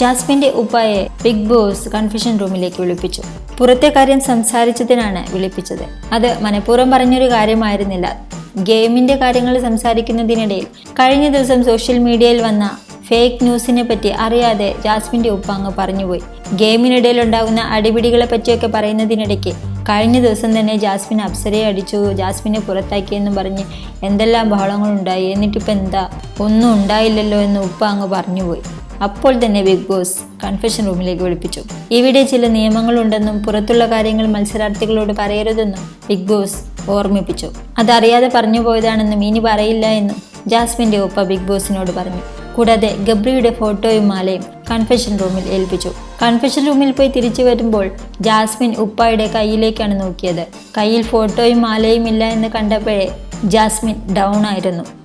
ജാസ്മിന്റെ ഉപ്പായെ big boss confusion റൂമിലേക്ക് വിളിപ്പിച്ചു. പുറത്തെ കാര്യം സംസാരിച്ചതിനാണ് വിളിപ്പിച്ചത്. അത് മനഃപൂർവം പറഞ്ഞൊരു കാര്യമായിരുന്നില്ല. ഗെയിമിന്റെ കാര്യങ്ങൾ സംസാരിക്കുന്നതിനിടയിൽ കഴിഞ്ഞ ദിവസം സോഷ്യൽ മീഡിയയിൽ വന്ന ഫേക്ക് ന്യൂസിനെ പറ്റി അറിയാതെ ജാസ്മിന്റെ ഉപ്പ അങ്ങ് പറഞ്ഞുപോയി. ഗെയിമിനിടയിൽ ഉണ്ടാകുന്ന അടിപിടികളെ പറ്റിയൊക്കെ പറയുന്നതിനിടയ്ക്ക് കഴിഞ്ഞ ദിവസം തന്നെ ജാസ്മിൻ അപ്സരയെ അടിച്ചു. ജാസ്മിനെ പുറത്താക്കിയെന്നും പറഞ്ഞ് എന്തെല്ലാം ബഹളങ്ങളുണ്ടായി? എന്നിട്ടിപ്പോൾ എന്താ? ഒന്നും ഉണ്ടായില്ലല്ലോ എന്ന് ഉപ്പ അങ്ങ് പറഞ്ഞുപോയി. അപ്പോൾ തന്നെ ബിഗ് ബോസ് കൺഫെഷൻ റൂമിലേക്ക് വിളിപ്പിച്ചു. ഇവിടെ ചില നിയമങ്ങളുണ്ടെന്നും പുറത്തുള്ള കാര്യങ്ങൾ മത്സരാർത്ഥികളോട് പറയരുതെന്നും ബിഗ് ബോസ് ഓർമ്മിപ്പിച്ചു. അതറിയാതെ പറഞ്ഞു പോയതാണെന്നും ഇനി പറയില്ല എന്നും ജാസ്മിന്റെ ഒപ്പ ബിഗ് ബോസിനോട് പറഞ്ഞു. കൂടാതെ ഗബ്രിയുടെ ഫോട്ടോയും മാലയും കൺഫെഷൻ റൂമിൽ ഏൽപ്പിച്ചു. കൺഫെഷൻ റൂമിൽ പോയി തിരിച്ചു വരുമ്പോൾ ജാസ്മിൻ ഉപ്പായുടെ കയ്യിലേക്കാണ് നോക്കിയത്. കയ്യിൽ ഫോട്ടോയും മാലയും ഇല്ല എന്ന് കണ്ടപ്പോഴേ ജാസ്മിൻ ഡൗൺ ആയിരുന്നു.